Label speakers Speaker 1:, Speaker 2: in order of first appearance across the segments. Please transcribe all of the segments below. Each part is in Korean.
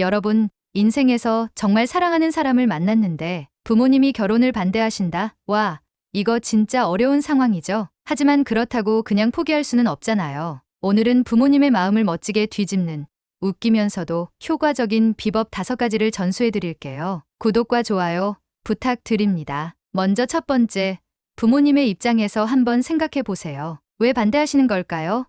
Speaker 1: 여러분, 인생에서 정말 사랑하는 사람을 만났는데 부모님이 결혼을 반대하신다? 와, 이거 진짜 어려운 상황이죠. 하지만 그렇다고 그냥 포기할 수는 없잖아요. 오늘은 부모님의 마음을 멋지게 뒤집는 웃기면서도 효과적인 비법 다섯 가지를 전수해 드릴게요. 구독과 좋아요 부탁드립니다. 먼저 첫 번째, 부모님의 입장에서 한번 생각해 보세요. 왜 반대하시는 걸까요?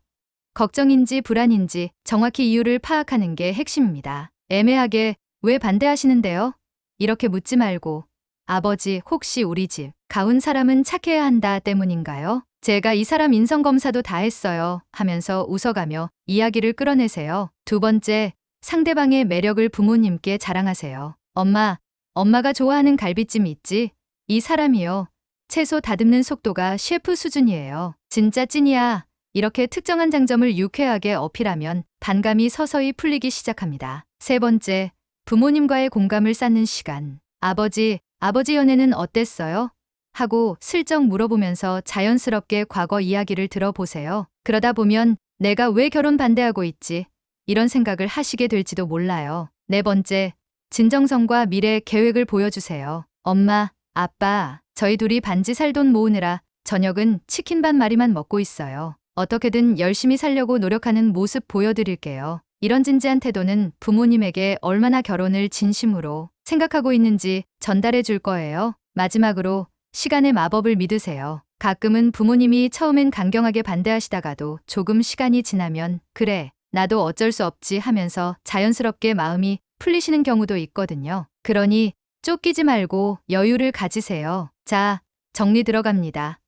Speaker 1: 걱정인지 불안인지 정확히 이유를 파악하는 게 핵심입니다. 애매하게 왜 반대하시는데요? 이렇게 묻지 말고 아버지 혹시 우리 집 가운 사람은 착해야 한다 때문인가요? 제가 이 사람 인성검사도 다 했어요 하면서 웃어가며 이야기를 끌어내세요. 두 번째, 상대방의 매력을 부모님께 자랑하세요. 엄마, 엄마가 좋아하는 갈비찜 있지? 이 사람이요. 채소 다듬는 속도가 셰프 수준이에요. 진짜 찐이야. 이렇게 특정한 장점을 유쾌하게 어필하면 반감이 서서히 풀리기 시작합니다. 세 번째, 부모님과의 공감을 쌓는 시간. 아버지, 아버지 연애는 어땠어요? 하고 슬쩍 물어보면서 자연스럽게 과거 이야기를 들어보세요. 그러다 보면 내가 왜 결혼 반대하고 있지? 이런 생각을 하시게 될지도 몰라요. 네 번째, 진정성과 미래 계획을 보여주세요. 엄마, 아빠, 저희 둘이 반지 살 돈 모으느라 저녁은 치킨 반 마리만 먹고 있어요. 어떻게든 열심히 살려고 노력하는 모습 보여드릴게요. 이런 진지한 태도는 부모님에게 얼마나 결혼을 진심으로 생각하고 있는지 전달해 줄 거예요. 마지막으로 시간의 마법을 믿으세요. 가끔은 부모님이 처음엔 강경하게 반대하시다가도 조금 시간이 지나면 그래, 나도 어쩔 수 없지 하면서 자연스럽게 마음이 풀리시는 경우도 있거든요. 그러니 쫓기지 말고 여유를 가지세요. 자, 정리 들어갑니다.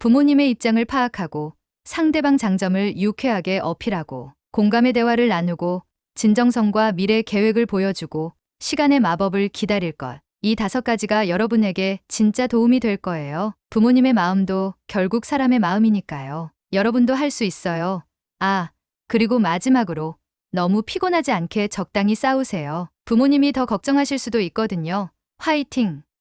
Speaker 1: 부모님의 입장을 파악하고 상대방 장점을 유쾌하게 어필하고 공감의 대화를 나누고 진정성과 미래 계획을 보여주고 시간의 마법을 기다릴 것. 이 다섯 가지가 여러분에게 진짜 도움이 될 거예요. 부모님의 마음도 결국 사람의 마음이니까요. 여러분도 할 수 있어요. 아, 그리고 마지막으로 너무 피곤하지 않게 적당히 싸우세요. 부모님이 더 걱정하실 수도 있거든요. 화이팅!